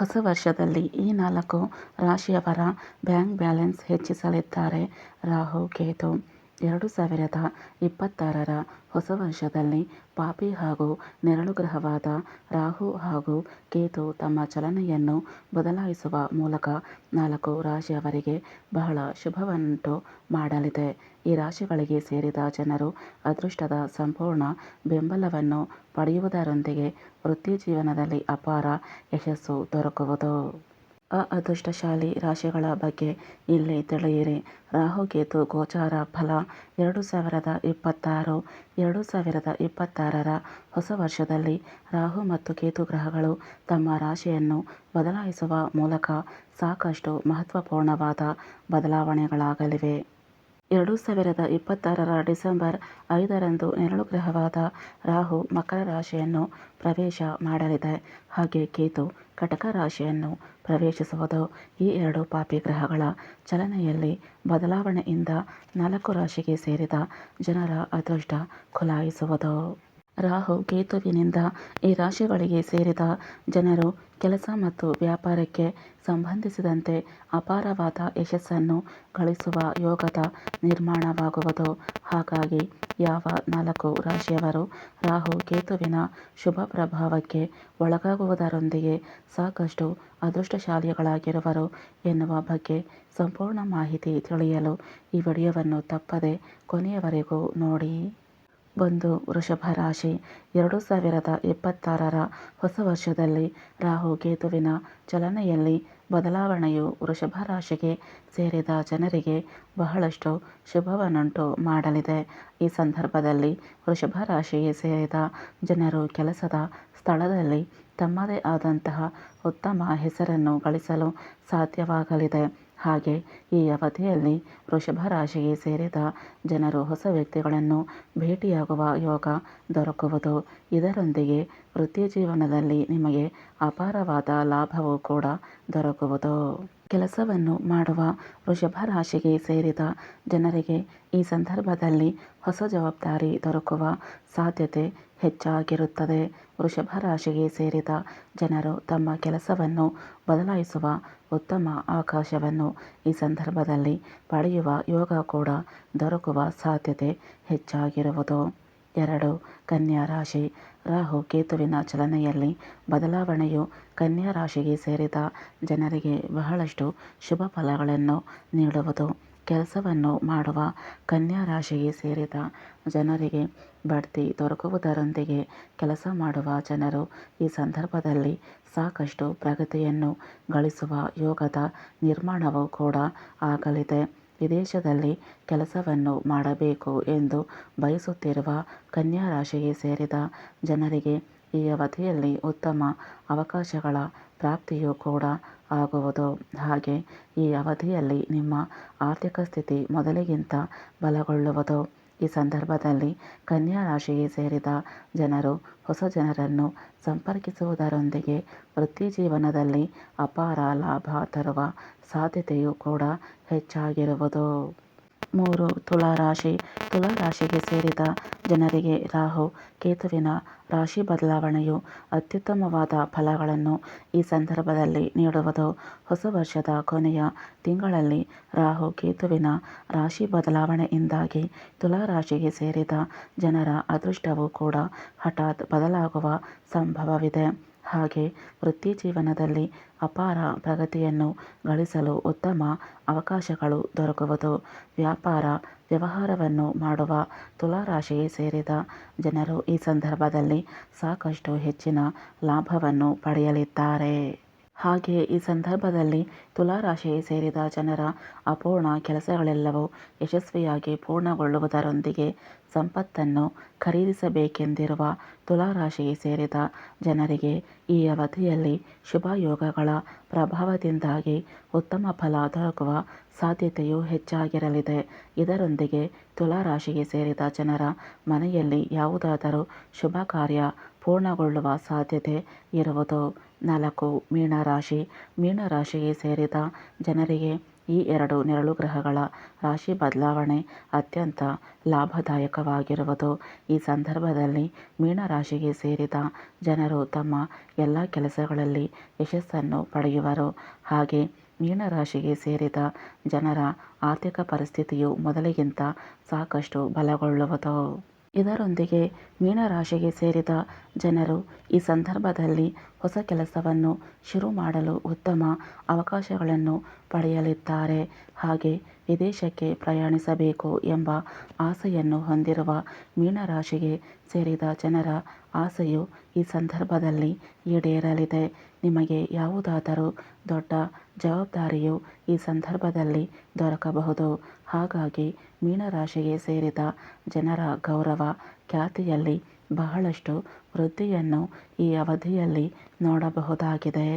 ಹೊಸ ವರ್ಷದಲ್ಲಿ ಈ ನಾಲ್ಕು ರಾಶಿಯವರ ಬ್ಯಾಂಕ್ ಬ್ಯಾಲೆನ್ಸ್ ಹೆಚ್ಚಿಸಲಿದ್ದಾರೆ. ರಾಹು ಕೇತು. ಎರಡು ಸಾವಿರದ ಇಪ್ಪತ್ತಾರರ ಹೊಸ ವರ್ಷದಲ್ಲಿ ಪಾಪಿ ಹಾಗೂ ನೆರಳು ಗ್ರಹವಾದ ರಾಹು ಹಾಗೂ ಕೇತು ತಮ್ಮ ಚಲನೆಯನ್ನು ಬದಲಾಯಿಸುವ ಮೂಲಕ ನಾಲ್ಕು ರಾಶಿಯವರಿಗೆ ಬಹಳ ಶುಭವನ್ನುಂಟು ಮಾಡಲಿದೆ. ಈ ರಾಶಿಗಳಿಗೆ ಸೇರಿದ ಜನರು ಅದೃಷ್ಟದ ಸಂಪೂರ್ಣ ಬೆಂಬಲವನ್ನು ಪಡೆಯುವುದರೊಂದಿಗೆ ವೃತ್ತಿ ಜೀವನದಲ್ಲಿ ಅಪಾರ ಯಶಸ್ಸು ದೊರಕುವುದು. ಅಅದೃಷ್ಟಶಾಲಿ ರಾಶಿಗಳ ಬಗ್ಗೆ ಇಲ್ಲಿ ತಿಳಿಯಿರಿ. ರಾಹುಕೇತು ಗೋಚಾರ ಫಲ ಎರಡು ಸಾವಿರದ ಇಪ್ಪತ್ತಾರು, ಎರಡು ಸಾವಿರದ ಇಪ್ಪತ್ತಾರರ ಹೊಸ ವರ್ಷದಲ್ಲಿ ರಾಹು ಮತ್ತು ಕೇತು ಗ್ರಹಗಳು ತಮ್ಮ ರಾಶಿಯನ್ನು ಬದಲಾಯಿಸುವ ಮೂಲಕ ಸಾಕಷ್ಟು ಮಹತ್ವಪೂರ್ಣವಾದ ಬದಲಾವಣೆಗಳಾಗಲಿವೆ. ಎರಡು ಸಾವಿರದ ಇಪ್ಪತ್ತಾರರ ಡಿಸೆಂಬರ್ ಐದರಂದು ನೆರಳು ಗ್ರಹವಾದ ರಾಹು ಮಕರ ರಾಶಿಯನ್ನು ಪ್ರವೇಶ ಮಾಡಲಿದೆ. ಹಾಗೆ ಕೇತು ಕಟಕ ರಾಶಿಯನ್ನು ಪ್ರವೇಶಿಸುವುದು ಈ ಎರಡು ಪಾಪಿ ಗ್ರಹಗಳ ಚಲನೆಯಲ್ಲಿ ಬದಲಾವಣೆಯಿಂದ ನಾಲ್ಕು ರಾಶಿಗೆ ಸೇರಿದ ಜನರ ಅದೃಷ್ಟ ಖುಲಾಯಿಸುವುದು. ರಾಹು ಕೇತುವಿನಿಂದ ಈ ರಾಶಿಗಳಿಗೆ ಸೇರಿದ ಜನರು ಕೆಲಸ ಮತ್ತು ವ್ಯಾಪಾರಕ್ಕೆ ಸಂಬಂಧಿಸಿದಂತೆ ಅಪಾರವಾದ ಯಶಸ್ಸನ್ನು ಗಳಿಸುವ ಯೋಗದ ನಿರ್ಮಾಣವಾಗುವುದು. ಹಾಗಾಗಿ ಯಾವ ನಾಲ್ಕು ರಾಶಿಯವರು ರಾಹು ಕೇತುವಿನ ಶುಭ ಪ್ರಭಾವಕ್ಕೆ ಒಳಗಾಗುವುದರೊಂದಿಗೆ ಸಾಕಷ್ಟು ಅದೃಷ್ಟಶಾಲಿಗಳಾಗಿರುವರು ಎನ್ನುವ ಬಗ್ಗೆ ಸಂಪೂರ್ಣ ಮಾಹಿತಿ ತಿಳಿಯಲು ಈ ವಿಡಿಯೋವನ್ನು ತಪ್ಪದೆ ಕೊನೆಯವರೆಗೂ ನೋಡಿ. ಒಂದು ವೃಷಭ ರಾಶಿ ಎರಡು ಸಾವಿರದ ಇಪ್ಪತ್ತಾರರ ಹೊಸ ವರ್ಷದಲ್ಲಿ ರಾಹು ಕೇತುವಿನ ಚಲನೆಯಲ್ಲಿ ಬದಲಾವಣೆಯು ವೃಷಭ ರಾಶಿಗೆ ಸೇರಿದ ಜನರಿಗೆ ಬಹಳಷ್ಟು ಶುಭವನ್ನುಂಟು ಮಾಡಲಿದೆ. ಈ ಸಂದರ್ಭದಲ್ಲಿ ವೃಷಭ ರಾಶಿಗೆ ಸೇರಿದ ಜನರು ಕೆಲಸದ ಸ್ಥಳದಲ್ಲಿ ತಮ್ಮದೇ ಆದಂತಹ ಉತ್ತಮ ಹೆಸರನ್ನು ಗಳಿಸಲು ಸಾಧ್ಯವಾಗಲಿದೆ. ಹಾಗೆ ಈ ಅವಧಿಯಲ್ಲಿ ವೃಷಭ ರಾಶಿಗೆ ಸೇರಿದ ಜನರು ಹೊಸ ವ್ಯಕ್ತಿಗಳನ್ನು ಭೇಟಿಯಾಗುವ ಯೋಗ ದೊರಕುವುದು. ಇದರೊಂದಿಗೆ ವೃತ್ತಿ ಜೀವನದಲ್ಲಿ ನಿಮಗೆ ಅಪಾರವಾದ ಲಾಭವೂ ಕೂಡ ದೊರಕುವುದು. ಕೆಲಸವನ್ನು ಮಾಡುವ ವೃಷಭ ರಾಶಿಗೆ ಸೇರಿದ ಜನರಿಗೆ ಈ ಸಂದರ್ಭದಲ್ಲಿ ಹೊಸ ಜವಾಬ್ದಾರಿ ದೊರಕುವ ಸಾಧ್ಯತೆ ಹೆಚ್ಚಾಗಿರುತ್ತದೆ. ವೃಷಭ ರಾಶಿಗೆ ಸೇರಿದ ಜನರು ತಮ್ಮ ಕೆಲಸವನ್ನು ಬದಲಾಯಿಸುವ ಉತ್ತಮ ಅವಕಾಶವನ್ನು ಈ ಸಂದರ್ಭದಲ್ಲಿ ಪಡೆಯುವ ಯೋಗ ಕೂಡ ದೊರಕುವ ಸಾಧ್ಯತೆ ಹೆಚ್ಚಾಗಿರುವುದು. ಎರಡು, ಕನ್ಯಾ ರಾಶಿ. ರಾಹು ಕೇತುವಿನ ಚಲನೆಯಲ್ಲಿ ಬದಲಾವಣೆಯು ಕನ್ಯಾ ರಾಶಿಗೆ ಸೇರಿದ ಜನರಿಗೆ ಬಹಳಷ್ಟು ಶುಭ ಫಲಗಳನ್ನು ನೀಡುವುದು. ಕೆಲಸವನ್ನು ಮಾಡುವ ಕನ್ಯಾ ರಾಶಿಗೆ ಸೇರಿದ ಜನರಿಗೆ ಬಡ್ತಿ ದೊರಕುವುದರೊಂದಿಗೆ ಕೆಲಸ ಮಾಡುವ ಜನರು ಈ ಸಂದರ್ಭದಲ್ಲಿ ಸಾಕಷ್ಟು ಪ್ರಗತಿಯನ್ನು ಗಳಿಸುವ ಯೋಗದ ನಿರ್ಮಾಣವೂ ಕೂಡ ಆಗಲಿದೆ. ವಿದೇಶದಲ್ಲಿ ಕೆಲಸವನ್ನು ಮಾಡಬೇಕು ಎಂದು ಬಯಸುತ್ತಿರುವ ಕನ್ಯಾ ರಾಶಿಗೆ ಸೇರಿದ ಜನರಿಗೆ ಈ ಅವಧಿಯಲ್ಲಿ ಉತ್ತಮ ಅವಕಾಶಗಳ ಪ್ರಾಪ್ತಿಯೂ ಕೂಡ ಆಗುವುದು. ಹಾಗೆ ಈ ಅವಧಿಯಲ್ಲಿ ನಿಮ್ಮ ಆರ್ಥಿಕ ಸ್ಥಿತಿ ಮೊದಲಿಗಿಂತ ಬಲಗೊಳ್ಳುವುದು. ಈ ಸಂದರ್ಭದಲ್ಲಿ ಕನ್ಯಾ ರಾಶಿಗೆ ಸೇರಿದ ಜನರು ಹೊಸ ಜನರನ್ನು ಸಂಪರ್ಕಿಸುವುದರೊಂದಿಗೆ ವೃತ್ತಿ ಜೀವನದಲ್ಲಿ ಅಪಾರ ಲಾಭ ತರುವ ಸಾಧ್ಯತೆಯೂ ಕೂಡ ಹೆಚ್ಚಾಗಿರುವುದು. ಮೂರು ತುಲಾ ರಾಶಿ ತುಲಾ ರಾಶಿಗೆ ಸೇರಿದ ಜನರಿಗೆ ರಾಹು, ಕೇತುವಿನ ರಾಶಿ ಬದಲಾವಣೆಯು ಅತ್ಯುತ್ತಮವಾದ ಫಲಗಳನ್ನು ಈ ಸಂದರ್ಭದಲ್ಲಿ ನೀಡುವುದು. ಹೊಸ ವರ್ಷದ ಕೊನೆಯ ತಿಂಗಳಲ್ಲಿ ರಾಹು, ಕೇತುವಿನ ರಾಶಿ ಬದಲಾವಣೆಯಿಂದಾಗಿ ತುಲಾ ರಾಶಿಗೆ ಸೇರಿದ ಜನರ ಅದೃಷ್ಟವೂ ಕೂಡ ಹಠಾತ್ ಬದಲಾಗುವ ಸಂಭವವಿದೆ. ಹಾಗೆ ವೃತ್ತಿ ಜೀವನದಲ್ಲಿ ಅಪಾರ ಪ್ರಗತಿಯನ್ನು ಗಳಿಸಲು ಉತ್ತಮ ಅವಕಾಶಗಳು ದೊರಕುವುದು. ವ್ಯಾಪಾರ ವ್ಯವಹಾರವನ್ನು ಮಾಡುವ ತುಲಾ ರಾಶಿಗೆ ಸೇರಿದ ಜನರು ಈ ಸಂದರ್ಭದಲ್ಲಿ ಸಾಕಷ್ಟು ಹೆಚ್ಚಿನ ಲಾಭವನ್ನು ಪಡೆಯಲಿದ್ದಾರೆ. ಹಾಗೆ ಈ ಸಂದರ್ಭದಲ್ಲಿ ತುಲಾ ರಾಶಿಗೆ ಸೇರಿದ ಜನರ ಅಪೂರ್ಣ ಕೆಲಸಗಳೆಲ್ಲವೂ ಯಶಸ್ವಿಯಾಗಿ ಪೂರ್ಣಗೊಳ್ಳುವುದರೊಂದಿಗೆ ಸಂಪತ್ತನ್ನು ಖರೀದಿಸಬೇಕೆಂದಿರುವ ತುಲಾ ರಾಶಿಗೆ ಸೇರಿದ ಜನರಿಗೆ ಈ ಅವಧಿಯಲ್ಲಿ ಶುಭ ಯೋಗಗಳ ಪ್ರಭಾವದಿಂದಾಗಿ ಉತ್ತಮ ಫಲ ದೊರಕುವ ಸಾಧ್ಯತೆಯೂ ಹೆಚ್ಚಾಗಿರಲಿದೆ. ಇದರೊಂದಿಗೆ ತುಲಾ ರಾಶಿಗೆ ಸೇರಿದ ಜನರ ಮನೆಯಲ್ಲಿ ಯಾವುದಾದರೂ ಶುಭ ಕಾರ್ಯ ಪೂರ್ಣಗೊಳ್ಳುವ ಸಾಧ್ಯತೆ ಇರುವುದು ನಾಲ್ಕು ಮೀನರಾಶಿ ಮೀನರಾಶಿಗೆ ಸೇರಿದ ಜನರಿಗೆ ಈ ಎರಡು ನೆರಳು ಗ್ರಹಗಳ ರಾಶಿ ಬದಲಾವಣೆ ಅತ್ಯಂತ ಲಾಭದಾಯಕವಾಗಿರುವುದು. ಈ ಸಂದರ್ಭದಲ್ಲಿ ಮೀನರಾಶಿಗೆ ಸೇರಿದ ಜನರು ತಮ್ಮ ಎಲ್ಲ ಕೆಲಸಗಳಲ್ಲಿ ಯಶಸ್ಸನ್ನು ಪಡೆಯುವರು. ಹಾಗೆ ಮೀನರಾಶಿಗೆ ಸೇರಿದ ಜನರ ಆರ್ಥಿಕ ಪರಿಸ್ಥಿತಿಯು ಮೊದಲಿಗಿಂತ ಸಾಕಷ್ಟು ಬಲಗೊಳ್ಳುವುದು. ಇದರೊಂದಿಗೆ ಮೀನರಾಶಿಗೆ ಸೇರಿದ ಜನರು ಈ ಸಂದರ್ಭದಲ್ಲಿ ಹೊಸ ಕೆಲಸವನ್ನು ಶುರು ಮಾಡಲು ಉತ್ತಮ ಅವಕಾಶಗಳನ್ನು ಪಡೆಯಲಿದ್ದಾರೆ. ಹಾಗೆ ವಿದೇಶಕ್ಕೆ ಪ್ರಯಾಣಿಸಬೇಕು ಎಂಬ ಆಸೆಯನ್ನು ಹೊಂದಿರುವ ಮೀನರಾಶಿಗೆ ಸೇರಿದ ಜನರ ಆಸೆಯು ಈ ಸಂದರ್ಭದಲ್ಲಿ ಈಡೇರಲಿದೆ. ನಿಮಗೆ ಯಾವುದಾದರೂ ದೊಡ್ಡ ಜವಾಬ್ದಾರಿಯು ಈ ಸಂದರ್ಭದಲ್ಲಿ ದೊರಕಬಹುದು. ಹಾಗಾಗಿ ಮೀನರಾಶಿಗೆ ಸೇರಿದ ಜನರ ಗೌರವ ಖ್ಯಾತಿಯಲ್ಲಿ ಬಹಳಷ್ಟು ವೃದ್ಧಿಯನ್ನು ಈ ಅವಧಿಯಲ್ಲಿ ನೋಡಬಹುದಾಗಿದೆ.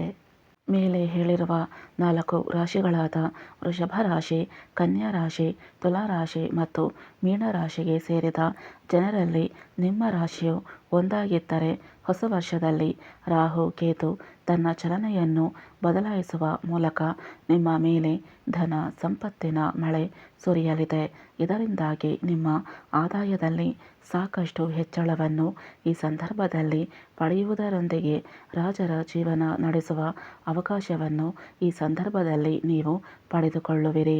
ಮೇಲೆ ಹೇಳಿರುವ ನಾಲ್ಕು ರಾಶಿಗಳಾದ ವೃಷಭ ರಾಶಿ, ಕನ್ಯಾ ರಾಶಿ, ತುಲಾ ರಾಶಿ ಮತ್ತು ಮೀನರಾಶಿಗೆ ಸೇರಿದ ಜನರಲ್ಲಿ ನಿಮ್ಮ ರಾಶಿಯು ಒಂದಾಗಿದ್ದರೆ ಹೊಸ ವರ್ಷದಲ್ಲಿ ರಾಹು, ಕೇತು ತನ್ನ ಚಲನೆಯನ್ನು ಬದಲಾಯಿಸುವ ಮೂಲಕ ನಿಮ್ಮ ಮೇಲೆ ಧನ ಸಂಪತ್ತಿನ ಮಳೆ ಸುರಿಯಲಿದೆ. ಇದರಿಂದಾಗಿ ನಿಮ್ಮ ಆದಾಯದಲ್ಲಿ ಸಾಕಷ್ಟು ಹೆಚ್ಚಳವನ್ನು ಈ ಸಂದರ್ಭದಲ್ಲಿ ಪಡೆಯುವುದರೊಂದಿಗೆ ರಾಜರ ಜೀವನ ನಡೆಸುವ ಅವಕಾಶವನ್ನು ಈ ಸಂದರ್ಭದಲ್ಲಿ ನೀವು ಪಡೆದುಕೊಳ್ಳುವಿರಿ.